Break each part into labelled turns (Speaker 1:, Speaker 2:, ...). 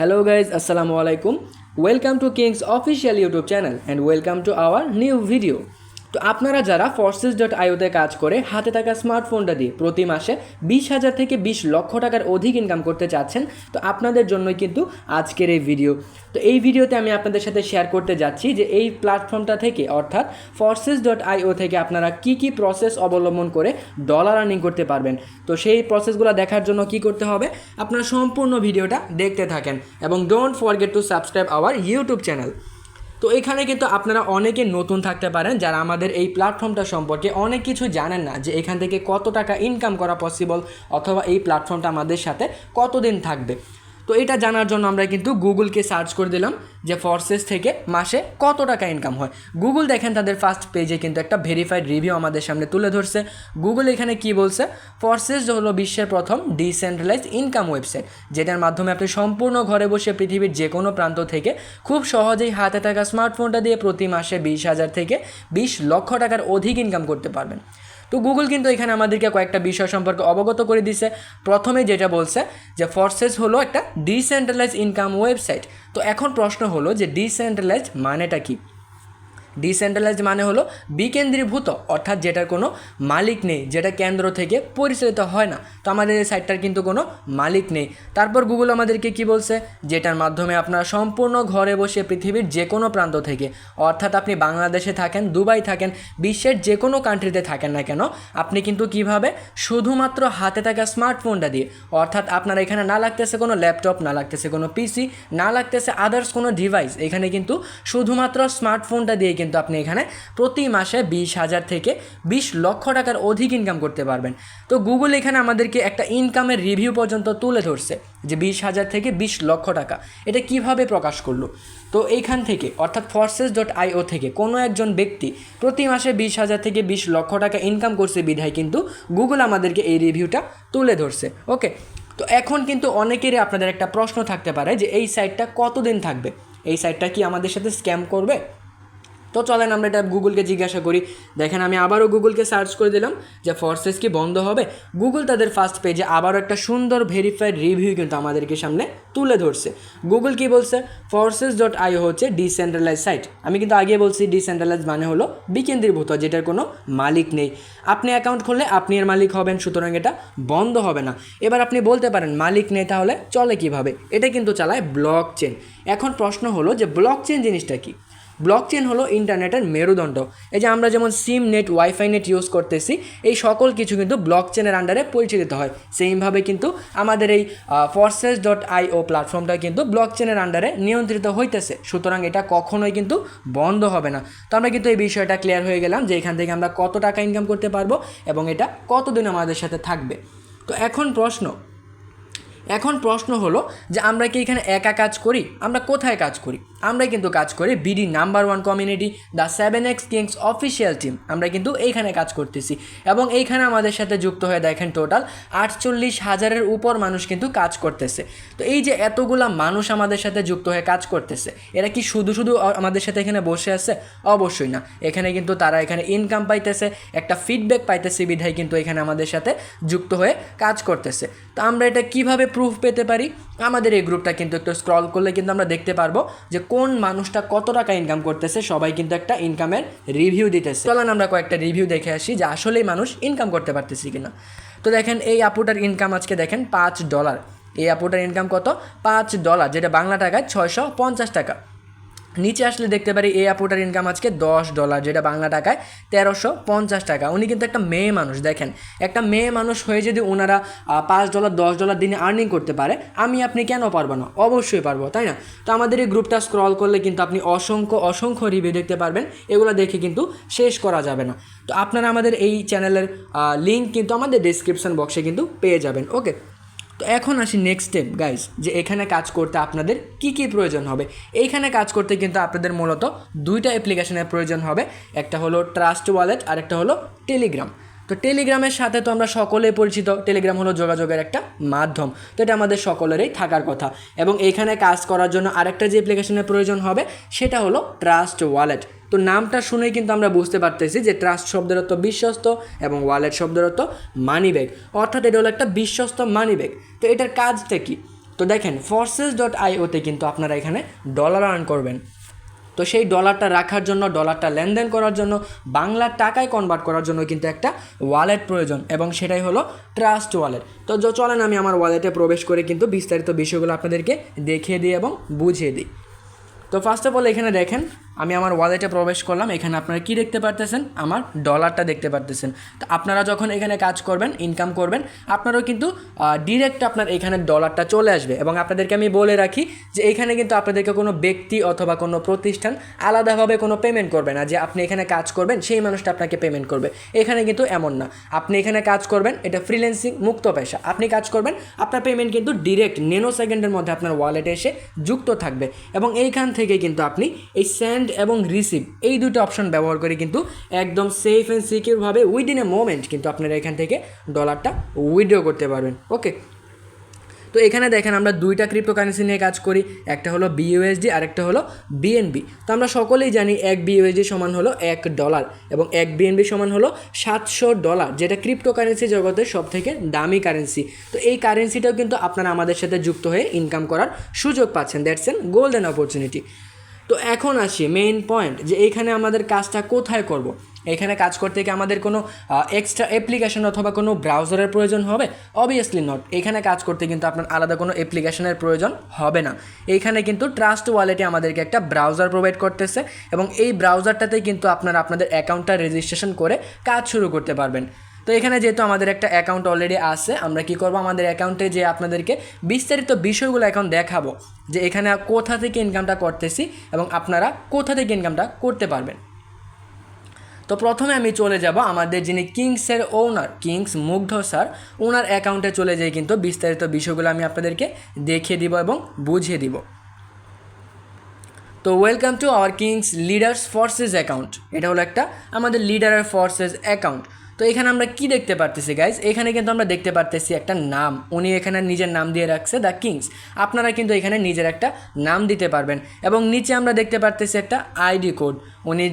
Speaker 1: Hello guys, Assalamu আলাইকুম Welcome to King's official YouTube channel and welcome to our new video. তো আপনারা যারা forces dot আইওতে কাজ করে হাতে থাকা স্মার্টফোনটা দিয়ে প্রতি মাসে বিশ হাজার থেকে বিশ লক্ষ টাকার অধিক ইনকাম করতে চাচ্ছেন, তো আপনাদের জন্যই কিন্তু আজকের এই ভিডিও তো এই ভিডিওতে আমি আপনাদের সাথে শেয়ার করতে যাচ্ছি যে এই প্ল্যাটফর্মটা থেকে, অর্থাৎ ফোর্সেস ডট আইও থেকে আপনারা কি কি প্রসেস অবলম্বন করে ডলার আর্নিং করতে পারবেন। তো সেই প্রসেসগুলো দেখার জন্য কি করতে হবে? আপনারা সম্পূর্ণ ভিডিওটা দেখতে থাকেন এবং don't forget to subscribe our YouTube channel তো এখানে কিন্তু আপনারা অনেকে নতুন থাকতে পারেন যারা আমাদের এই প্ল্যাটফর্মটা সম্পর্কে অনেক কিছু জানেন না যে এখান থেকে কত টাকা ইনকাম করা পসিবল অথবা এই প্ল্যাটফর্মটা আমাদের সাথে কতদিন থাকবে। তো এটা জানার জন্য আমরা কিন্তু গুগলকে সার্চ করে দিলাম যে ফোর্সেস থেকে মাসে কত টাকা ইনকাম হয়। গুগল দেখেন তাদের ফার্স্ট পেজে কিন্তু একটা ভেরিফাইড রিভিউ আমাদের সামনে তুলে ধরছে। গুগল এখানে কি বলছে? ফোর্সেস হলো বিশ্বের প্রথম ডিসেন্ট্রালাইজ ইনকাম ওয়েবসাইট যেটার মাধ্যমে আপনি সম্পূর্ণ ঘরে বসে পৃথিবীর যে কোনো প্রান্ত থেকে খুব সহজেই হাতে থাকা স্মার্টফোনটা দিয়ে প্রতি মাসে বিশ হাজার থেকে বিশ লক্ষ টাকার অধিক ইনকাম করতে পারবেন। তো গুগল কিন্তু এখানে আমাদেরকে কয়েকটা বিষয় সম্পর্কে অবগত করে দিছে। প্রথমে যেটা বলছে যে ফর্সেস হলো একটা ডিসেন্ট্রালাইজ ইনকাম ওয়েবসাইট তো এখন প্রশ্ন হলো যে ডিসেন্ট্রালাইজ মানেটা কি? ডিসেন্ট্রালাইজড মানে হলো বিকেন্দ্রীভূত, অর্থাৎ যেটার কোনো মালিক নেই, যেটা কেন্দ্র থেকে পরিচালিত হয় না। তো আমাদের এই সাইটটার কিন্তু কোনো মালিক নেই। তারপর গুগল আমাদেরকে কি বলছে? যেটার মাধ্যমে আপনারা সম্পূর্ণ ঘরে বসে পৃথিবীর যে কোনো প্রান্ত থেকে, অর্থাৎ আপনি বাংলাদেশে থাকেন, দুবাই থাকেন, বিশ্বের যে কোনো কান্ট্রিতে থাকেন না কেন, আপনি কিন্তু কীভাবে? শুধুমাত্র হাতে থাকা স্মার্টফোনটা দিয়ে, অর্থাৎ আপনার এখানে না লাগতেছে কোনো ল্যাপটপ না লাগতেছে কোনো পিসি না লাগতেছে আদার্স কোনো ডিভাইস এখানে কিন্তু শুধুমাত্র স্মার্টফোনটা দিয়ে কিন্তু আপনি এখানে প্রতি মাসে বিশ হাজার থেকে বিশ লক্ষ টাকার অধিক ইনকাম করতে পারবেন। তো গুগল এখানে আমাদেরকে একটা ইনকামের রিভিউ পর্যন্ত তুলে ধরছে যে বিশ হাজার থেকে বিশ লক্ষ টাকা। এটা কীভাবে প্রকাশ করল? তো এইখান থেকে, অর্থাৎ ফোর্সেস ডট আইও থেকে কোনো একজন ব্যক্তি প্রতি মাসে বিশ হাজার থেকে বিশ লক্ষ টাকা ইনকাম করছে বিধায় কিন্তু গুগল আমাদেরকে এই রিভিউটা তুলে ধরছে। ওকে? তো এখন কিন্তু অনেকেরই আপনাদের একটা প্রশ্ন থাকতে পারে যে এই সাইটটা কতদিন থাকবে? এই সাইটটা কি আমাদের সাথে স্ক্যাম করবে? তো চলেন আমরা এটা গুগলকে জিজ্ঞাসা করি। দেখেন, আমি আবারও গুগলকে সার্চ করে দিলাম যে ফোর্সেস কি বন্ধ হবে। গুগল তাদের ফার্স্ট পেজে আবারও একটা সুন্দর ভেরিফাইড রিভিউ কিন্তু আমাদেরকে সামনে তুলে ধরছে। গুগল কি বলছে? ফোর্সেস ডট আই হচ্ছে ডিসেন্ট্রালাইজ সাইট আমি কিন্তু আগে বলছি ডিসেন্ট্রালাইজ মানে হলো বিকেন্দ্রীভূত, যেটার কোনো মালিক নেই। আপনি অ্যাকাউন্ট খুললে আপনি এর মালিক হবেন, সুতরাং এটা বন্ধ হবে না। এবার আপনি বলতে পারেন, মালিক নেই তাহলে চলে কীভাবে? এটা কিন্তু চালায় ব্লক চেন এখন প্রশ্ন হলো যে ব্লক চেন জিনিসটা কি? ব্লক চেন হলো ইন্টারনেটের মেরুদণ্ড। এই যে আমরা যেমন SIM net wifi net use করতেছি, এই সকল কিছু কিন্তু ব্লক চেনের আন্ডারে পরিচালিত হয়। সেইমভাবে কিন্তু আমাদের এই ফোর্সেস ডট আই ও প্ল্যাটফর্মটা কিন্তু ব্লক চেনের আন্ডারে নিয়ন্ত্রিত হইতেছে। সুতরাং এটা কখনোই কিন্তু বন্ধ হবে না। তো আমরা কিন্তু এই বিষয়টা ক্লিয়ার হয়ে গেলাম যে এখান থেকে আমরা কত টাকা ইনকাম করতে পারব এবং এটা কতদিন আমাদের সাথে থাকবে। তো এখন প্রশ্ন এখন প্রশ্ন হলো যে আমরা কি এখানে একা কাজ করি? আমরা কোথায় কাজ করি? আমরা কিন্তু কাজ করি BD number one community the seven X kings official team আমরা কিন্তু এইখানে কাজ করতেছি। এবং এইখানে আমাদের সাথে যুক্ত হয়ে দেখেন টোটাল আটচল্লিশ হাজারের উপর মানুষ কিন্তু কাজ করতেছে। তো এই যে এতগুলা মানুষ আমাদের সাথে যুক্ত হয়ে কাজ করতেছে, এরা কি শুধু শুধু আমাদের সাথে এখানে বসে আছে? অবশ্যই না। এখানে কিন্তু তারা এখানে ইনকাম পাইতেছে, একটা ফিডব্যাক পাইতেছে বিধায় কিন্তু এখানে আমাদের সাথে যুক্ত হয়ে কাজ করতেছে। তো আমরা এটা কীভাবে প্রুফ পেতে পারি। আমাদের এই গ্রুপটা কিন্তু একটু স্ক্রল করলে কিন্তু আমরা দেখতে পারব যে কোন মানুষটা কত টাকা ইনকাম করতেছে, সবাই কিন্তু একটা ইনকামের রিভিউ দিতেছে। চলেন আমরা কয়েকটা রিভিউ দেখে আসি যে আসলেই মানুষ ইনকাম করতে পারতেছি কিনা। তো দেখেন, এই আপুটার ইনকাম আজকে দেখেন পাঁচ ডলার এই আপুটার ইনকাম কত? পাঁচ ডলার যেটা বাংলা টাকায় ছয়শো পঞ্চাশ টাকা। নিচে আসলে দেখতে পারি এই আপুটার ইনকাম আজকে দশ ডলার যেটা বাংলা টাকায় তেরোশো পঞ্চাশ টাকা। উনি কিন্তু একটা মেয়ে মানুষ, দেখেন। একটা মেয়ে মানুষ হয়ে যদি ওনারা পাঁচ ডলার দশ ডলার দিনে আর্নিং করতে পারে, আমি আপনি কেন পারব না? অবশ্যই পারব, তাই না? তো আমাদের এই গ্রুপটা স্ক্রল করলে কিন্তু আপনি অসংখ্য অসংখ্য রিভিউ দেখতে পারবেন। এগুলো দেখে কিন্তু শেষ করা যাবে না। তো আপনারা আমাদের এই চ্যানেলের লিঙ্ক কিন্তু আমাদের ডিসক্রিপশন বক্সে কিন্তু পেয়ে যাবেন ওকে তো এখন আসি নেক্সট স্টেপ গাইজ যে এখানে কাজ করতে আপনাদের কি কি প্রয়োজন হবে। এইখানে কাজ করতে কিন্তু আপনাদের মূলত দুইটা অ্যাপ্লিকেশনের প্রয়োজন হবে, একটা হলো ট্রাস্ট ওয়ালেট আর একটা হলো টেলিগ্রাম তো টেলিগ্রামের সাথে তো আমরা সকলেই পরিচিত টেলিগ্রাম হলো যোগাযোগের একটা মাধ্যম। তো এটা আমাদের সকলেরই থাকার কথা। এবং এইখানে কাজ করার জন্য আরেকটা যে অ্যাপ্লিকেশনের প্রয়োজন হবে, সেটা হলো ট্রাস্ট ওয়ালেট তো নামটা শুনেই কিন্তু আমরা বুঝতে পারতেছি যে ট্রাস্ট শব্দের অর্থ বিশ্বস্ত এবং ওয়ালেট শব্দের অর্থ মানি ব্যাগ অর্থাৎ এটা হলো একটা বিশ্বস্ত মানি ব্যাগ তো এটার কাজটা কী? তো দেখেন ফর্সেস ডট আইওতে কিন্তু আপনারা এখানে ডলার আর্ন করবেন। তো সেই ডলারটা রাখার জন্য ডলারটা লেনদেন করার জন্য, বাংলা টাকায় কনভার্ট করার জন্য কিন্তু একটা ওয়ালেট প্রয়োজন এবং সেটাই হলো ট্রাস্ট ওয়ালেট তো চলেন আমি আমার ওয়ালেটে প্রবেশ করে কিন্তু বিস্তারিত বিষয়গুলো আপনাদেরকে দেখিয়ে দিই এবং বুঝিয়ে দিই। তো ফার্স্ট অফ অল এখানে দেখেন আমি আমার ওয়ালেটে প্রবেশ করলাম, এখানে আপনারা কি দেখতে পারতেছেন? আমার ডলারটা দেখতে পারতেছেন। তো আপনারা যখন এখানে কাজ করবেন ইনকাম করবেন, আপনারাও কিন্তু ডিরেক্ট আপনার এখানে ডলারটা চলে আসবে। এবং আপনাদেরকে আমি বলে রাখি যে, এখানে কিন্তু আপনাদেরকে কোনো ব্যক্তি অথবা কোনো প্রতিষ্ঠান আলাদাভাবে কোনো পেমেন্ট করবে না। যে আপনি এখানে কাজ করবেন, সেই মানুষটা আপনাকে পেমেন্ট করবে। এখানে কিন্তু এমন না। আপনি এখানে কাজ করবেন, এটা ফ্রিল্যান্সিং মুক্ত পেশা। আপনি কাজ করবেন, আপনার পেমেন্ট কিন্তু ডিরেক্ট নেনো সেকেন্ডের মধ্যে আপনার ওয়ালেটে এসে যুক্ত থাকবে। এবং এইখান থেকে কিন্তু আপনি এই সেন্ড এবং রিসিভ এই দুটো অপশন ব্যবহার করে কিন্তু একদম সেফ অ্যান্ড সিকিউরভাবে উইদিন এ মোমেন্ট কিন্তু আপনারা এখান থেকে ডলারটা উইড্রো করতে পারবেন। ওকে তো এখানে দেখেন আমরা দুইটা ক্রিপ্টোকারেন্সি নিয়ে কাজ করি, একটা হলো বিইউএসডি আর একটা হলো বিএনবি তো আমরা সকলেই জানি এক বিইউএসডি সমান হলো এক ডলার এবং এক বিএনবি সমান হলো সাতশো ডলার যেটা ক্রিপ্টোকারেন্সি জগতের সব থেকে দামি কারেন্সি তো এই কারেন্সিটাও কিন্তু আপনারা আমাদের সাথে যুক্ত হয়ে ইনকাম করার সুযোগ পাচ্ছেন। দ্যাটস এন গোল্ডেন অপরচুনিটি তো এখন আসি মেইন পয়েন্ট যে এইখানে আমাদের কাজটা কোথায় করব। এখানে কাজ করতে কি আমাদের কোনো এক্সট্রা অ্যাপ্লিকেশন অথবা কোনো ব্রাউজারের প্রয়োজন হবে? অবভিয়াসলি নট এখানে কাজ করতে কিন্তু আপনার আলাদা কোনো অ্যাপ্লিকেশনের প্রয়োজন হবে না। এইখানে কিন্তু ট্রাস্ট ওয়ালেটে আমাদেরকে একটা ব্রাউজার প্রোভাইড করতেছে এবং এই ব্রাউজারটাতে কিন্তু আপনারা আপনাদের অ্যাকাউন্টটা রেজিস্ট্রেশন করে কাজ শুরু করতে পারবেন। তো এখানে যেহেতু আমাদের একটা অ্যাকাউন্ট অলরেডি আছে, আমরা কি করব? আমাদের অ্যাকাউন্টে যে আপনাদেরকে বিস্তারিত বিষয়গুলো এখন দেখাবো, যে এখানে কোথা থেকে ইনকামটা করতেছি এবং আপনারা কোথা থেকে ইনকামটা করতে পারবেন। তো প্রথমে আমি চলে যাব আমাদের যিনি কিংসের ওনার কিংস মুগ্ধ স্যার ওনার অ্যাকাউন্টে চলে যাই কিন্তু বিস্তারিত বিষয়গুলো আমি আপনাদেরকে দেখিয়ে দিব এবং বুঝিয়ে দিব। তো welcome to our kings leaders forces account এটা হলো একটা আমাদের লিডারের ফোর্সেস অ্যাকাউন্ট তো এখানে আমরা কি দেখতে পারতেছি গাইজ এখানে কিন্তু আমরা দেখতে পারতেছি একটা নাম। উনি এখানে নিজের নাম দিয়ে রাখছে দ্য কিংস আপনারা কিন্তু এখানে নিজের একটা নাম দিতে পারবেন। এবং নিচে আমরা দেখতে পারতেছি একটা আইডি কোড। উনি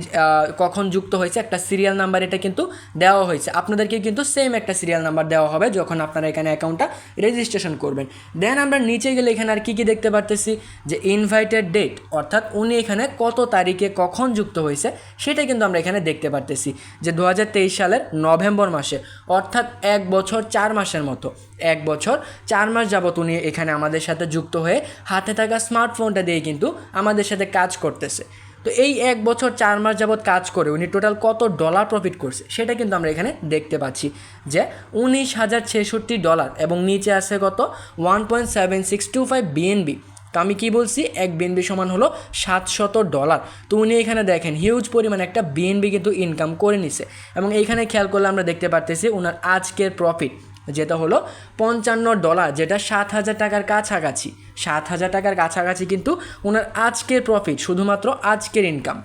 Speaker 1: কখন যুক্ত হয়েছে, একটা সিরিয়াল নাম্বার এটা কিন্তু দেওয়া হয়েছে। আপনাদেরকে কিন্তু সেম একটা সিরিয়াল নাম্বার দেওয়া হবে যখন আপনারা এখানে অ্যাকাউন্টটা রেজিস্ট্রেশন করবেন। দেন আমরা নিচে গেলে এখানে আর কী কী দেখতে পারতেছি? যে ইনভাইটেড ডেট অর্থাৎ উনি এখানে কত তারিখে কখন যুক্ত হয়েছে, সেটা কিন্তু আমরা এখানে দেখতে পারতেছি। যে দু হাজার তেইশ সালের নভেম্বর মাসে, অর্থাৎ এক বছর চার মাসের মতো। এক বছর চার মাস যাবত উনি এখানে আমাদের সাথে যুক্ত হয়ে হাতে থাকা স্মার্টফোনটা দিয়ে কিন্তু আমাদের সাথে কাজ করতেছে। তো এই এক বছর চার মাস যাবৎ কাজ করে উনি টোটাল কত ডলার প্রফিট করছে, সেটা কিন্তু আমরা এখানে দেখতে পাচ্ছি যে উনিশ হাজার ছেষট্টি ডলার এবং নিচে আছে কত? One point seven six two five BNB তো আমি কি বলছি? এক বিএনবি সমান হলো সাতশত ডলার। তো উনি এখানে দেখেন হিউজ পরিমাণে একটা বিএনবি কিন্তু ইনকাম করে নিছে। এবং এইখানে খেয়াল করলে আমরা দেখতে পারতেছি ওনার আজকের প্রফিট যেটা হলো পঞ্চান্ন ডলার, যেটা সাত হাজার টাকার কাছাকাছি। সাত হাজার টাকার কাছাকাছি কিন্তু ওনার আজকের প্রফিট শুধুমাত্র আজকের ইনকাম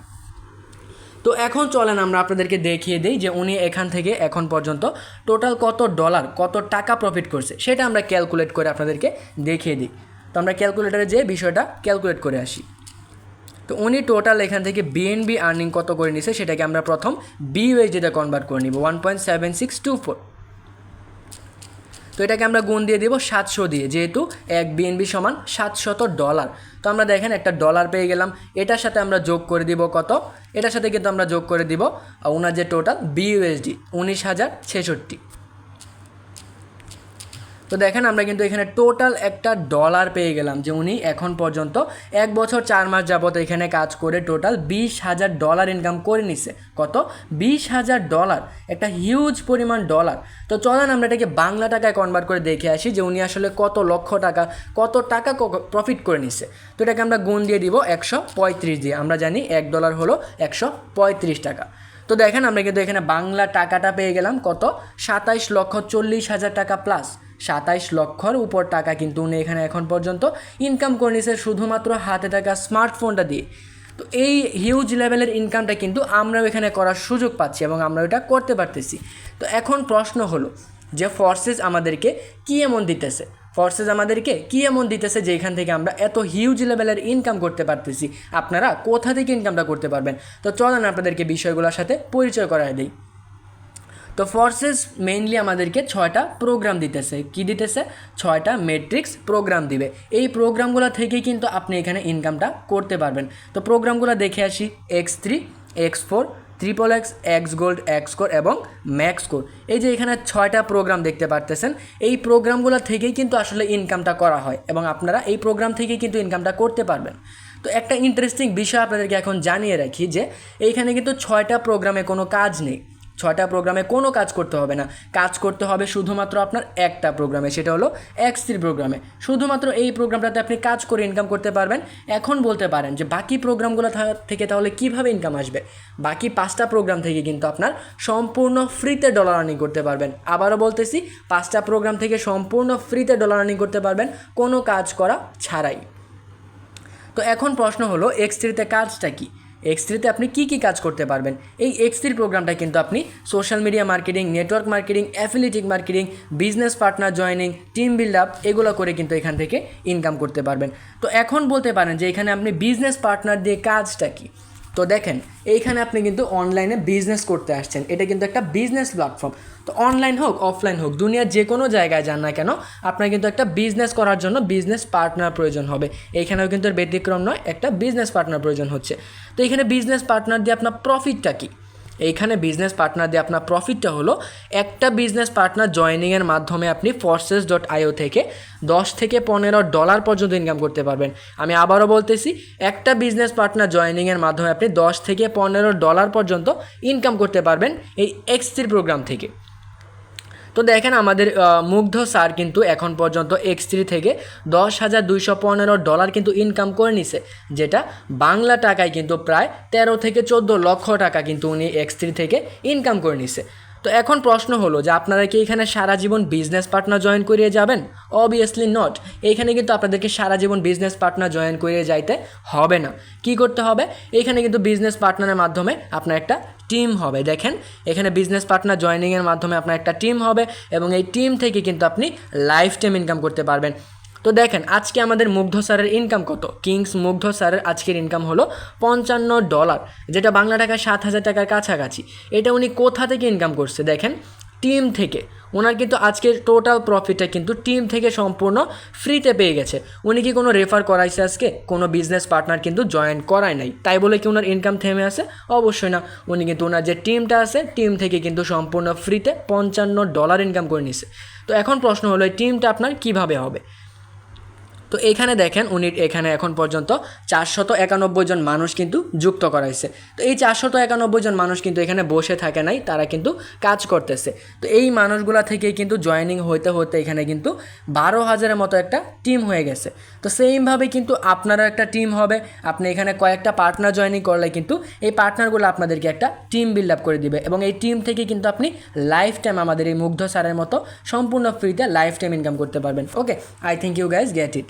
Speaker 1: তো এখন চলেন আমরা আপনাদেরকে দেখিয়ে দিই যে উনি এখান থেকে এখন পর্যন্ত টোটাল কত ডলার, কত টাকা প্রফিট করছে, সেটা আমরা ক্যালকুলেট করে আপনাদেরকে দেখিয়ে দিই। তো আমরা ক্যালকুলেটারে যে বিষয়টা ক্যালকুলেট করে আসি। তো উনি টোটাল এখান থেকে বিএনবি আর্নিং কত করে নিছে সেটাকে আমরা প্রথম বি বিউএসডিতে কনভার্ট করে নিব one point seven six two four তো এটাকে আমরা গুণ দিয়ে দেবো সাতশো দিয়ে, যেহেতু এক বিএনবি সমান সাতশত ডলার তো আমরা দেখেন একটা ডলার পেয়ে গেলাম, এটার সাথে আমরা যোগ করে দিব কত? এটার সাথে কিন্তু আমরা যোগ করে দিব ওনার যে টোটাল বিইউএসডি উনিশ হাজার ছেষট্টি। তো দেখেন আমরা কিন্তু এখানে টোটাল একটা ডলার পেয়ে গেলাম, যে উনি এখন পর্যন্ত এক বছর চার মাস যাবত এখানে কাজ করে টোটাল বিশ হাজার ডলার ইনকাম করে নিছে। কত? বিশ হাজার ডলার একটা হিউজ পরিমাণ ডলার তো চলেন আমরা এটাকে বাংলা টাকায় কনভার্ট করে দেখে আসি, যে উনি আসলে কত লক্ষ টাকা, কত টাকা প্রফিট করে নিছে। তো এটাকে আমরা গুণ দিয়ে দিব একশো পঁয়ত্রিশ দিয়ে। আমরা জানি এক ডলার হলো একশো পঁয়ত্রিশ টাকা। তো দেখেন আমরা কিন্তু এখানে বাংলা টাকাটা পেয়ে গেলাম কত? সাতাইশ লক্ষ চল্লিশ হাজার টাকা প্লাস সাতাইশ লক্ষর উপর টাকা কিন্তু উনি এখানে এখন পর্যন্ত ইনকাম করে নিছে শুধুমাত্র হাতে থাকা স্মার্টফোনটা দিয়ে। তো এই হিউজ লেভেলের ইনকামটা কিন্তু আমরাও এখানে করার সুযোগ পাচ্ছি এবং আমরা এটা করতে পারতেছি। তো এখন প্রশ্ন হলো যে ফোর্সেস আমাদেরকে কী এমন দিতেছে? ফোর্সেস আমাদেরকে কী এমন দিতেছে যে এখান থেকে আমরা এত হিউজ লেভেলের ইনকাম করতে পারতেছি? আপনারা কোথা থেকে ইনকামটা করতে পারবেন? তো চলেন আপনাদেরকে বিষয়গুলোর সাথে পরিচয় করায় দিই। তো ফোর্সেস মেইনলি আমাদেরকে ছয়টা প্রোগ্রাম দিতেছে। কি দিতেছে? ছয়টা ম্যাট্রিক্স প্রোগ্রাম দিবে। এই প্রোগ্রামগুলো থেকেই কিন্তু আপনি এখানে ইনকামটা করতে পারবেন। তো প্রোগ্রামগুলো দেখে আসি। X three X four triple X X gold X core এবং ম্যাক্স কোর এই যে এখানে ছয়টা প্রোগ্রাম দেখতে পারতেছেন। এই প্রোগ্রামগুলো থেকেই কিন্তু আসলে ইনকামটা করা হয় এবং আপনারা এই প্রোগ্রাম থেকেই কিন্তু ইনকামটা করতে পারবেন। তো একটা ইন্টারেস্টিং বিষয় আপনাদেরকে এখন জানিয়ে রাখি যে, এইখানে কিন্তু ছয়টা প্রোগ্রামে কোনো কাজ নেই। ছয়টা প্রোগ্রামে কোনো কাজ করতে হবে না। কাজ করতে হবে শুধুমাত্র আপনার একটা প্রোগ্রামে, সেটা হলো এক্স থ্রি প্রোগ্রামে। শুধুমাত্র এই প্রোগ্রামটাতে আপনি কাজ করে ইনকাম করতে পারবেন। এখন বলতে পারেন যে বাকি প্রোগ্রামগুলো থেকে তাহলে কীভাবে ইনকাম আসবে? বাকি পাঁচটা প্রোগ্রাম থেকে কিন্তু আপনার সম্পূর্ণ ফ্রিতে ডলার আর্নিং করতে পারবেন। আবারও বলতেছি, পাঁচটা প্রোগ্রাম থেকে সম্পূর্ণ ফ্রিতে ডলার আর্নিং করতে পারবেন, কোনো কাজ করা ছাড়াই। তো এখন প্রশ্ন হলো এক্স থ্রিতে কাজটা কি? এক্স থ্রিতে আপনি কী কী কাজ করতে পারবেন? এই এক্স থ্রি প্রোগ্রামটা কিন্তু আপনি social media marketing network marketing affiliate marketing business partner joining team build up এগুলো করে কিন্তু এখান থেকে ইনকাম করতে পারবেন। তো এখন বলতে পারেন যে এখানে আপনি বিজনেস পার্টনার দিয়ে কাজটা কি? তো দেখেন, এইখানে আপনি কিন্তু অনলাইনে বিজনেস করতে আসছেন। এটা কিন্তু একটা বিজনেস প্ল্যাটফর্ম তো অনলাইন হোক অফলাইন হোক, দুনিয়ার যে কোনো জায়গায় যান না কেন, আপনার কিন্তু একটা বিজনেস করার জন্য বিজনেস পার্টনার প্রয়োজন হবে। এইখানেও কিন্তু ব্যতিক্রম নয়, একটা বিজনেস পার্টনার প্রয়োজন হচ্ছে। তো এখানে বিজনেস পার্টনার দিয়ে আপনার প্রফিটটা কী? এইখানে বিজনেস পার্টনার দিয়ে আপনার প্রফিটটা হলো, একটা বিজনেস পার্টনার জয়নিংয়ের মাধ্যমে আপনি ফোর্সেস ডট আইও থেকে দশ থেকে পনেরো ডলার পর্যন্ত ইনকাম করতে পারবেন। আমি আবারও বলতেছি, একটা বিজনেস পার্টনার জয়নিংয়ের মাধ্যমে আপনি দশ থেকে পনেরো ডলার পর্যন্ত ইনকাম করতে পারবেন এই এক্সটির প্রোগ্রাম থেকে। তো দেখেন আমাদের মুগ্ধ স্যার কিন্তু এখন পর্যন্ত এক্স থ্রি থেকে দশ হাজার দুইশো পনেরো ডলার কিন্তু ইনকাম করে নিছে, যেটা বাংলা টাকায় কিন্তু প্রায় তেরো থেকে চোদ্দ লক্ষ টাকা কিন্তু উনি এক্স থ্রি থেকে ইনকাম করে নিছে। তো এখন প্রশ্ন হলো যে আপনারা কি এখানে সারা জীবন বিজনেস পার্টনার জয়েন করিয়ে যাবেন? অবভিয়াসলি নট এইখানে কিন্তু আপনাদেরকে সারা জীবন বিজনেস পার্টনার জয়েন করিয়ে যাইতে হবে না। কি করতে হবে? এখানে কিন্তু বিজনেস পার্টনারের মাধ্যমে আপনার একটা টিম হবে। দেখেন, এখানে বিজনেস পার্টনার জয়েনিংয়ের মাধ্যমে আপনার একটা টিম হবে এবং এই টিম থেকে কিন্তু আপনি লাইফ টাইম ইনকাম করতে পারবেন। তো দেখেন, আজকে আমাদের মুগ্ধ স্যারের ইনকাম কত? কিংস মুগ্ধ স্যারের আজকের ইনকাম হলো পঞ্চান্ন ডলার যেটা বাংলা টাকায় সাত হাজার টাকার কাছাকাছি। এটা উনি কোথা থেকে ইনকাম করছে দেখেন? টিম থেকে। ওনার কিন্তু আজকের টোটাল প্রফিটটা কিন্তু টিম থেকে সম্পূর্ণ ফ্রিতে পেয়ে গেছে। উনি কি কোনো রেফার করাইছে আজকে? কোনো বিজনেস পার্টনার কিন্তু জয়েন করায় নাই। তাই বলে কি ওনার ইনকাম থেমে আছে? অবশ্যই না। উনি কিন্তু ওনার যে টিমটা আছে টিম থেকে কিন্তু সম্পূর্ণ ফ্রিতে পঞ্চান্ন ডলার ইনকাম করে নিছে। তো এখন প্রশ্ন হলো, এই টিমটা আপনার কীভাবে হবে? তো এখানে দেখেন উনি এখানে এখন পর্যন্ত চারশত একানব্বই জন মানুষ কিন্তু যুক্ত করাইছে। তো এই চারশত একানব্বই জন মানুষ কিন্তু এখানে বসে থাকে নাই, তারা কিন্তু কাজ করতেছে। তো এই মানুষগুলা থেকে কিন্তু জয়েনিং হইতে হতে এখানে কিন্তু বারো হাজারের মতো একটা টিম হয়ে গেছে। তো সেইমভাবে কিন্তু আপনারও একটা টিম হবে, আপনি এখানে কয়েকটা পার্টনার জয়েনিং করলে কিন্তু এই পার্টনারগুলো আপনাদেরকে একটা টিম বিল্ড আপ করে দিবে এবং এই টিম থেকে কিন্তু আপনি লাইফ টাইম আমাদের এই মুগ্ধ স্যারের মতো সম্পূর্ণ ফ্রিতে লাইফ টাইম ইনকাম করতে পারবেন। Okay I think you guys get it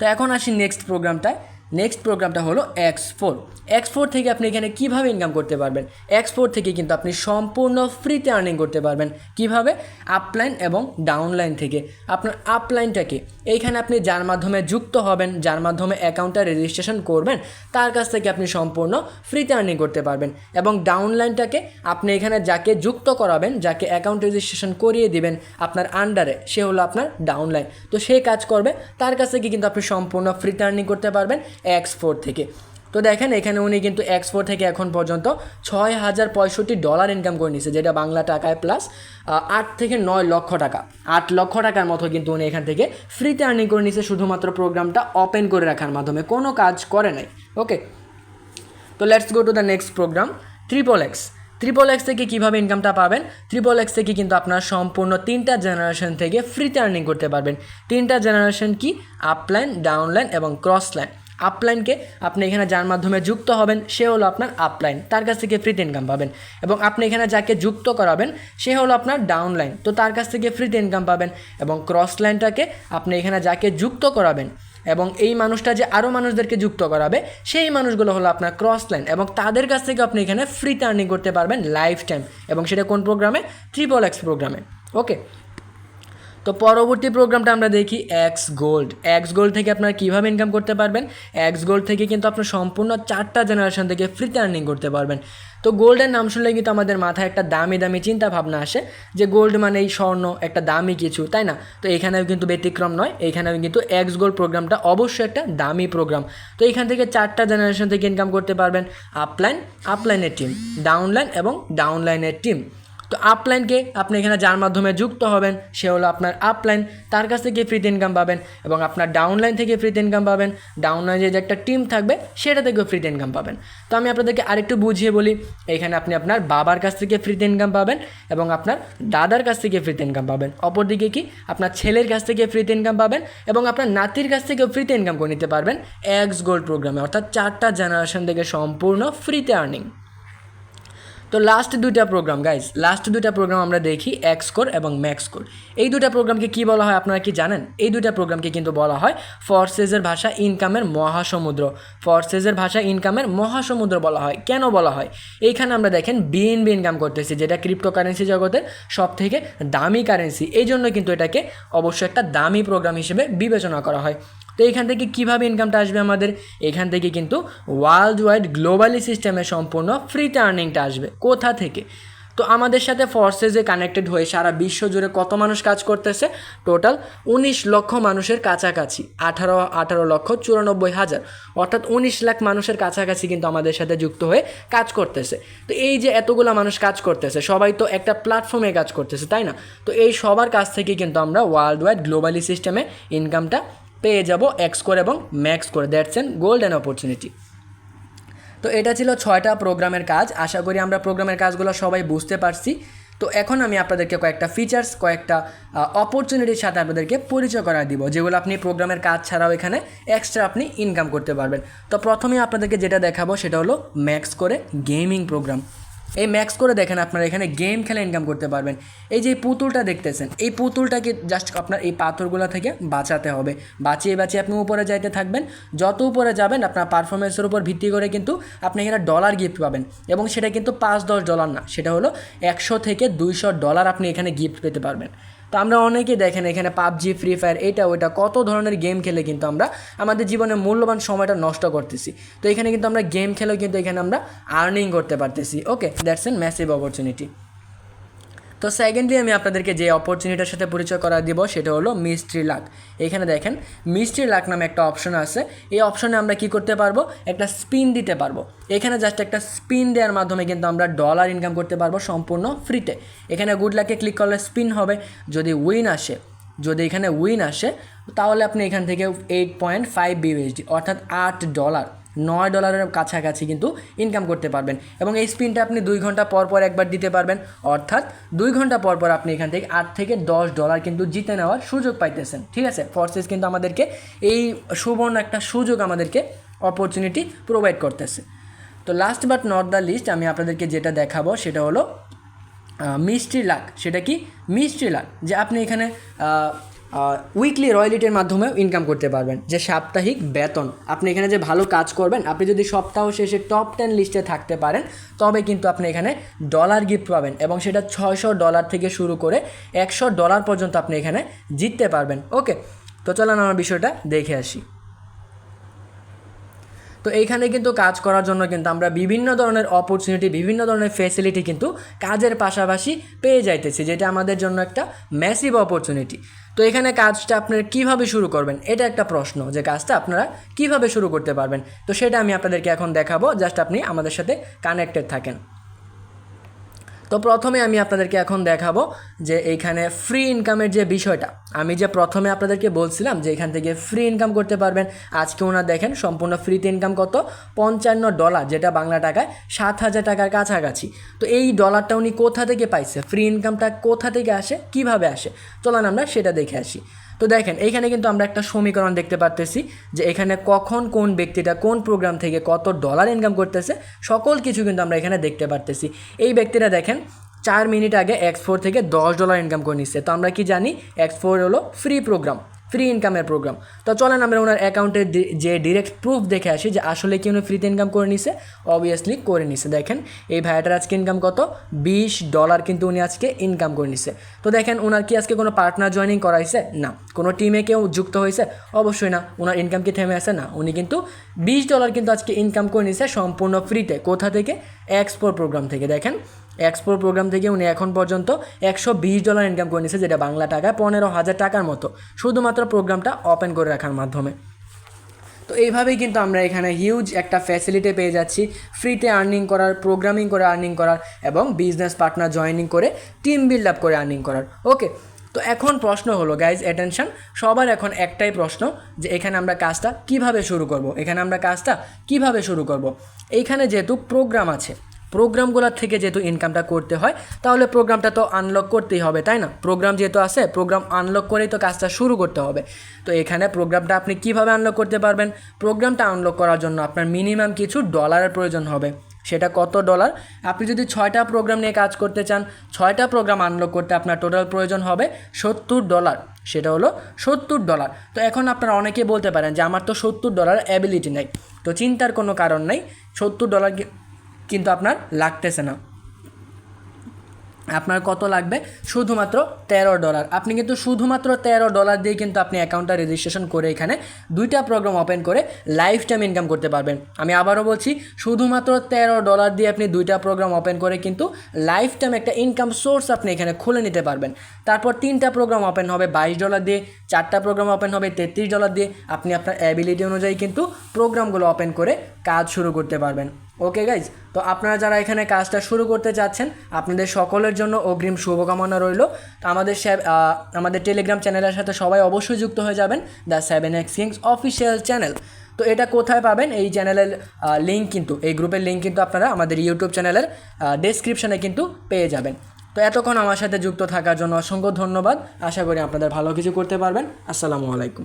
Speaker 1: তো এখন আসি নেক্সট প্রোগ্রামটায় নেক্সট প্রোগ্রামটা হলো এক্স ফোর এক্স ফোর থেকে আপনি এখানে কীভাবে ইনকাম করতে পারবেন? এক্স ফোর থেকে কিন্তু আপনি সম্পূর্ণ ফ্রিতে আর্নিং করতে পারবেন। কীভাবে? আপলাইন এবং ডাউনলাইন থেকে। আপনার আপলাইনটাকে এইখানে আপনি যার মাধ্যমে যুক্ত হবেন, যার মাধ্যমে অ্যাকাউন্টটা রেজিস্ট্রেশন করবেন, তার কাছ থেকে আপনি সম্পূর্ণ ফ্রিতে আর্নিং করতে পারবেন। এবং ডাউনলাইনটাকে আপনি এখানে যাকে যুক্ত করাবেন, যাকে অ্যাকাউন্ট রেজিস্ট্রেশন করিয়ে দিবেন, আপনার আন্ডারে সে হলো আপনার ডাউনলাইন তো সে কাজ করবে, তার কাছ থেকে কিন্তু আপনি সম্পূর্ণ ফ্রিতে আর্নিং করতে পারবেন। এক্স ফোর থেকে। তো দেখেন, এখানে উনি কিন্তু এক্স ফোর থেকে এখন পর্যন্ত ছয় হাজার পঁয়ষট্টি ডলার ইনকাম করে নিছে, যেটা বাংলা টাকায় প্লাস আট থেকে নয় লক্ষ টাকা। আট লক্ষ টাকার মতো কিন্তু উনি এখান থেকে ফ্রিতে আর্নিং করে নিছে, শুধুমাত্র প্রোগ্রামটা ওপেন করে রাখার মাধ্যমে। কোনো কাজ করে নাই ওকে তো let's go to the next program triple X triple X থেকে কীভাবে ইনকামটা পাবেন? ট্রিপল এক্স থেকে কিন্তু আপনার সম্পূর্ণ তিনটা জেনারেশন থেকে ফ্রিতে আর্নিং করতে পারবেন। তিনটা জেনারেশন কি? আপলাইন ডাউনলাইন এবং ক্রস লাইন আপলাইনকে আপনি এখানে যার মাধ্যমে যুক্ত হবেন, সে হলো আপনার আপলাইন তার কাছ থেকে ফ্রিতে ইনকাম পাবেন। এবং আপনি এখানে যাকে যুক্ত করাবেন, সে হলো আপনার ডাউনলাইন তো তার কাছ থেকে ফ্রিতে ইনকাম পাবেন এবং ক্রস লাইনটাকে আপনি এখানে যাকে যুক্ত করাবেন এবং এই মানুষটা যে আরও মানুষদেরকে যুক্ত করাবে, সেই মানুষগুলো হলো আপনার ক্রস লাইন এবং তাদের কাছ থেকে আপনি এখানে ফ্রিতে আর্নিং করতে পারবেন লাইফ টাইম এবং সেটা কোন প্রোগ্রামে ট্রিপল এক্স প্রোগ্রামে ওকে তো পরবর্তী প্রোগ্রামটা আমরা দেখি এক্স গোল্ড এক্স গোল্ড থেকে আপনারা কীভাবে ইনকাম করতে পারবেন? এক্স গোল্ড থেকে কিন্তু আপনার সম্পূর্ণ চারটা জেনারেশন থেকে ফ্রিতে আর্নিং করতে পারবেন। তো গোল্ডের নাম শুনলে কিন্তু আমাদের মাথায় একটা দামি দামি চিন্তা ভাবনা আসে যে গোল্ড মানে এই স্বর্ণ, একটা দামি কিছু, তাই না? তো এখানেও কিন্তু ব্যতিক্রম নয়, এখানেও কিন্তু এক্স গোল্ড প্রোগ্রামটা অবশ্যই একটা দামি প্রোগ্রাম তো এখান থেকে চারটা জেনারেশন থেকে ইনকাম করতে পারবেন আপলাইন আপলাইনের টিম ডাউনলাইন এবং ডাউনলাইনের টিম তো আপলাইনকে আপনি এখানে যার মাধ্যমে যুক্ত হবেন, সে হলো আপনার আপলাইন তার কাছ থেকে ফ্রিতে ইনকাম পাবেন এবং আপনার ডাউনলাইন থেকে ফ্রিতে ইনকাম পাবেন। ডাউনলাইনে যে একটা টিম থাকবে, সেটা থেকেও ফ্রিতে ইনকাম পাবেন। তো আমি আপনাদেরকে আরেকটু বুঝিয়ে বলি, এখানে আপনি আপনার বাবার কাছ থেকে ফ্রিতে ইনকাম পাবেন এবং আপনার দাদার কাছ থেকে ফ্রিতে ইনকাম পাবেন। অপরদিকে কি? আপনার ছেলের কাছ থেকে ফ্রিতে ইনকাম পাবেন এবং আপনার নাতির কাছ থেকেও ফ্রিতে ইনকাম করে নিতে পারবেন এক্স গোল্ড প্রোগ্রামে অর্থাৎ চারটা জেনারেশন থেকে সম্পূর্ণ ফ্রিতে আর্নিং তো লাস্ট দুইটা প্রোগ্রাম গাইজ লাস্ট দুইটা প্রোগ্রাম আমরা দেখি এক্স কোর এবং ম্যাক্স কোর এই দুটা প্রোগ্রামকে কি বলা হয় আপনারা কি জানেন? এই দুটা প্রোগ্রামকে কিন্তু বলা হয় ফর্সেসের ভাষা ইনকামের মহাসমুদ্র। ফর্সেসের ভাষা ইনকামের মহাসমুদ্র বলা হয়। কেন বলা হয়? এইখানে আমরা দেখেন বিএনবি ইনকাম করতেছি, যেটা ক্রিপ্টোকারেন্সি জগতের সব থেকে দামি কারেন্সি এই জন্য কিন্তু এটাকে অবশ্যই একটা দামি প্রোগ্রাম হিসেবে বিবেচনা করা হয়। তো এখান থেকে কীভাবে ইনকামটা আসবে আমাদের? এখান থেকে কিন্তু ওয়ার্ল্ড ওয়াইড গ্লোবালি সিস্টেমে সম্পূর্ণ ফ্রিতে আর্নিংটা আসবে। কোথা থেকে? তো আমাদের সাথে ফর্সেসে কানেক্টেড হয়ে সারা বিশ্ব জুড়ে কত মানুষ কাজ করতেছে? টোটাল উনিশ লক্ষ মানুষের কাছাকাছি, আঠারো আঠারো লক্ষ চুরানব্বই হাজার। অর্থাৎ উনিশ লাখ মানুষের কাছাকাছি কিন্তু আমাদের সাথে যুক্ত হয়ে কাজ করতেছে। তো এই যে এতগুলো মানুষ কাজ করতেছে, সবাই তো একটা প্ল্যাটফর্মে কাজ করতেছে, তাই না? তো এই সবার কাছ থেকে কিন্তু আমরা ওয়ার্ল্ড ওয়াইড গ্লোবালি সিস্টেমে ইনকামটা পেয়ে যাব এক্স করে এবং ম্যাক্স করে দ্যাটস এন গোল্ডেন অপরচুনিটি তো এটা ছিল ছয়টা প্রোগ্রামের কাজ। আশা করি আমরা প্রোগ্রামের কাজগুলো সবাই বুঝতে পারছি। তো এখন আমি আপনাদেরকে কয়েকটা ফিচার্স কয়েকটা অপরচুনিটির সাথে আপনাদেরকে পরিচয় করা দিব, যেগুলো আপনি প্রোগ্রামের কাজ ছাড়াও এখানে এক্সট্রা আপনি ইনকাম করতে পারবেন। তো প্রথমে আপনাদেরকে যেটা দেখাবো, সেটা হলো ম্যাক্স করে গেমিং প্রোগ্রাম এই ম্যাক্স করে দেখেন আপনারা, এখানে গেম খেলে ইনকাম করতে পারবেন। এই যে পুতুলটা দেখতেছেন, এই পুতুলটাকে জাস্ট আপনার এই পাথরগুলো থেকে বাঁচাতে হবে। বাঁচিয়ে বাঁচিয়ে আপনি উপরে যাইতে থাকবেন। যত উপরে যাবেন, আপনার পারফরমেন্সের উপর ভিত্তি করে কিন্তু আপনি এখানে ডলার গিফট পাবেন। এবং সেটা কিন্তু পাঁচ দশ ডলার না, সেটা হলো একশো থেকে দুইশো ডলার আপনি এখানে গিফট পেতে পারবেন। তো আমরা অনেকেই দেখেন এখানে পাবজি ফ্রি ফায়ার এটা ওইটা কত ধরনের গেম খেলে কিন্তু আমরা আমাদের জীবনে মূল্যবান সময়টা নষ্ট করতেছি। তো এখানে কিন্তু আমরা গেম খেলেও কিন্তু এখানে আমরা আর্নিং করতে পারতেছি। Okay that's an massive opportunity তো সেকেন্ডলি আমি আপনাদেরকে যে অপরচুনিটির সাথে পরিচয় করা দিব, সেটা হলো মিস্ট্রি লাক এখানে দেখেন মিস্ট্রি লাক নামে একটা অপশন আছে। এই অপশনে আমরা কি করতে পারব? একটা স্পিন দিতে পারব। এখানে জাস্ট একটা স্পিন দেওয়ার মাধ্যমে কিন্তু আমরা ডলার ইনকাম করতে পারব সম্পূর্ণ ফ্রিতে এখানে গুড লাকে ক্লিক করলে স্পিন হবে। যদি উইন আসে, যদি এখানে উইন আসে, তাহলে আপনি এখান থেকে এইট পয়েন্ট ফাইভ বিউএসডি অর্থাৎ আট ডলার নয় ডলারের কাছাকাছি কিন্তু ইনকাম করতে পারবেন। এবং এই স্পিনটা আপনি দুই ঘণ্টা পর পর একবার দিতে পারবেন। অর্থাৎ দুই ঘণ্টা পর পর আপনি এখান থেকে আট থেকে দশ ডলার কিন্তু জিতে নেওয়ার সুযোগ পাইতেছেন। ঠিক আছে? ফোর্সেস কিন্তু আমাদেরকে এই সুবর্ণ একটা সুযোগ আমাদেরকে অপরচুনিটি প্রোভাইড করতেছে। তো last but not the least আমি আপনাদেরকে যেটা দেখাবো সেটা হলো মিষ্টি লাক। সেটা কি? মিষ্টি লাক। যে আপনি এখানে উইকলি রয়্যালিটির মাধ্যমেও ইনকাম করতে পারবেন। যে সাপ্তাহিক বেতন, আপনি এখানে যে ভালো কাজ করবেন, আপনি যদি সপ্তাহ শেষে টপ টেন লিস্টে থাকতে পারেন, তবে কিন্তু আপনি এখানে ডলার গিফট পাবেন এবং সেটা ছয়শো ডলার থেকে শুরু করে একশো ডলার পর্যন্ত আপনি এখানে জিততে পারবেন। ওকে তো চলেন আমার বিষয়টা দেখে আসি। তো এইখানে কিন্তু কাজ করার জন্য কিন্তু আমরা বিভিন্ন ধরনের অপরচুনিটি বিভিন্ন ধরনের ফেসিলিটি কিন্তু কাজের পাশাপাশি পেয়ে যাইতেছি, যেটা আমাদের জন্য একটা ম্যাসিভ অপরচুনিটি তো এখানে কাজটা আপনারা কীভাবে শুরু করবেন? এটা একটা প্রশ্ন যে কাজটা আপনারা কীভাবে শুরু করতে পারবেন? তো সেটা আমি আপনাদেরকে এখন দেখাবো জাস্ট আপনি আমাদের সাথে কানেক্টেড থাকেন। তো প্রথমে আমি আপনাদেরকে এখন দেখাবো যে এইখানে ফ্রি ইনকামের যে বিষয়টা। আমি যে প্রথমে আপনাদেরকে বলছিলাম যে এখান থেকে ফ্রি ইনকাম করতে পারবেন, আজকে ওনার দেখেন সম্পূর্ণ ফ্রিতে ইনকাম কত? পঞ্চান্ন ডলার যেটা বাংলা টাকায় সাত হাজার টাকার কাছাকাছি। তো এই ডলারটা উনি কোথা থেকে পাইছে? ফ্রি ইনকামটা কোথা থেকে আসে? কীভাবে আসে? চলেন আমরা সেটা দেখে আসি। তো দেখেন, এইখানে কিন্তু আমরা একটা সমীকরণ দেখতে পারতেছি যে এখানে কখন কোন ব্যক্তিটা কোন প্রোগ্রাম থেকে কত ডলার ইনকাম করতেছে, সকল কিছু কিন্তু আমরা এখানে দেখতে পারতেছি। এই ব্যক্তিটা দেখেন, চার মিনিট আগে এক্স ফোর থেকে দশ ডলার ইনকাম করে নিচ্ছে। তো আমরা কি জানি এক্স ফোর হলো ফ্রি প্রোগ্রাম ফ্রি ইনকামের প্রোগ্রাম তো চলেন আমরা ওনার অ্যাকাউন্টের যে ডিরেক্ট প্রুফ দেখে আসি যে আসলে কি উনি ফ্রিতে ইনকাম করে নিছে। অবভিয়াসলি করে নিছে। দেখেন, এই ভাইয়াটার আজকে ইনকাম কত? বিশ ডলার কিন্তু উনি আজকে ইনকাম করে নিছে। তো দেখেন ওনার কি আজকে কোনো পার্টনার জয়েনিং করাইছে? না। কোনো টিমে কেউ যুক্ত হয়েছে? অবশ্যই না। ওনার ইনকাম কি থেমে আছে? না। উনি কিন্তু বিশ ডলার কিন্তু আজকে ইনকাম করে নিছে সম্পূর্ণ ফ্রিতে কোথা থেকে? এক্সপোর্ট প্রোগ্রাম থেকে। দেখেন এক্সপোর্ট প্রোগ্রাম থেকে উনি এখন পর্যন্ত একশো বিশ ডলার ইনকাম করে নিছে যেটা বাংলা টাকায় পনেরো হাজার টাকার মতো। শুধুমাত্র প্রোগ্রামটা ওপেন করে রাখার মাধ্যমে। তো এইভাবেই কিন্তু আমরা এখানে হিউজ একটা ফ্যাসিলিটি পেয়ে যাচ্ছি। ফ্রিতে আর্নিং করার প্রোগ্রামিং করে আর্নিং করার এবং বিজনেস পার্টনার জয়েনিং করে টিম বিল্ড আপ করে আর্নিং করার। ওকে তো এখন প্রশ্ন হলো গাইজ অ্যাটেনশন সবার এখন একটাই প্রশ্ন যে এখানে আমরা কাজটা কীভাবে শুরু করব? এখানে আমরা কাজটা কীভাবে শুরু করব? এইখানে যেহেতু প্রোগ্রাম আছে প্রোগ্রামগুলোর থেকে যেহেতু ইনকামটা করতে হয়, তাহলে প্রোগ্রামটা তো আনলক করতেই হবে, তাই না? প্রোগ্রাম যেহেতু আছে প্রোগ্রাম আনলক করেই তো কাজটা শুরু করতে হবে। তো এখানে প্রোগ্রামটা আপনি কীভাবে আনলক করতে পারবেন? প্রোগ্রামটা আনলক করার জন্য আপনার মিনিমাম কিছু ডলারের প্রয়োজন হবে। সেটা কত ডলার আপনি যদি ছয়টা প্রোগ্রাম নিয়ে কাজ করতে চান, ছয়টা প্রোগ্রাম আনলক করতে আপনার টোটাল প্রয়োজন হবে সত্তর ডলার সেটা হলো সত্তর ডলার তো এখন আপনারা অনেকে বলতে পারেন যে, আমার তো সত্তর ডলার অ্যাবিলিটি নেই। তো চিন্তার কোনো কারণ নেই। সত্তর ডলার কিন্তু আপনার লাগতেছে না। আপনার কত লাগবে? শুধুমাত্র তেরো ডলার। আপনি কিন্তু শুধুমাত্র তেরো ডলার দিয়ে কিন্তু আপনি অ্যাকাউন্টটা রেজিস্ট্রেশন করে এখানে দুইটা প্রোগ্রাম ওপেন করে লাইফ টাইম ইনকাম করতে পারবেন। আমি আবারও বলছি, শুধুমাত্র তেরো ডলার দিয়ে আপনি দুইটা প্রোগ্রাম ওপেন করে কিন্তু লাইফ টাইম একটা ইনকাম সোর্স আপনি এখানে খুলে নিতে পারবেন। তারপর তিনটা প্রোগ্রাম ওপেন হবে, বাইশ ডলার দিয়ে, চারটা প্রোগ্রাম ওপেন হবে, তেত্রিশ ডলার দিয়ে। আপনি আপনার অ্যাবিলিটি অনুযায়ী কিন্তু প্রোগ্রামগুলো ওপেন করে কাজ শুরু করতে পারবেন। ওকে গাইজ তো আপনারা যারা এখানে কাজটা শুরু করতে চাচ্ছেন, আপনাদের সকলের জন্য অগ্রিম শুভকামনা রইল। তো আমাদের আমাদের টেলিগ্রাম চ্যানেলের সাথে সবাই অবশ্যই যুক্ত হয়ে যাবেন the seven X kings official channel তো এটা কোথায় পাবেন? এই চ্যানেলের লিঙ্ক কিন্তু, এই গ্রুপের লিঙ্ক কিন্তু আপনারা আমাদের ইউটিউব চ্যানেলের ডেসক্রিপশনে কিন্তু পেয়ে যাবেন। তো এতক্ষণ আমার সাথে যুক্ত থাকার জন্য অসংখ্য ধন্যবাদ। আশা করি আপনাদের ভালো কিছু করতে পারবেন। আসসালামু আলাইকুম।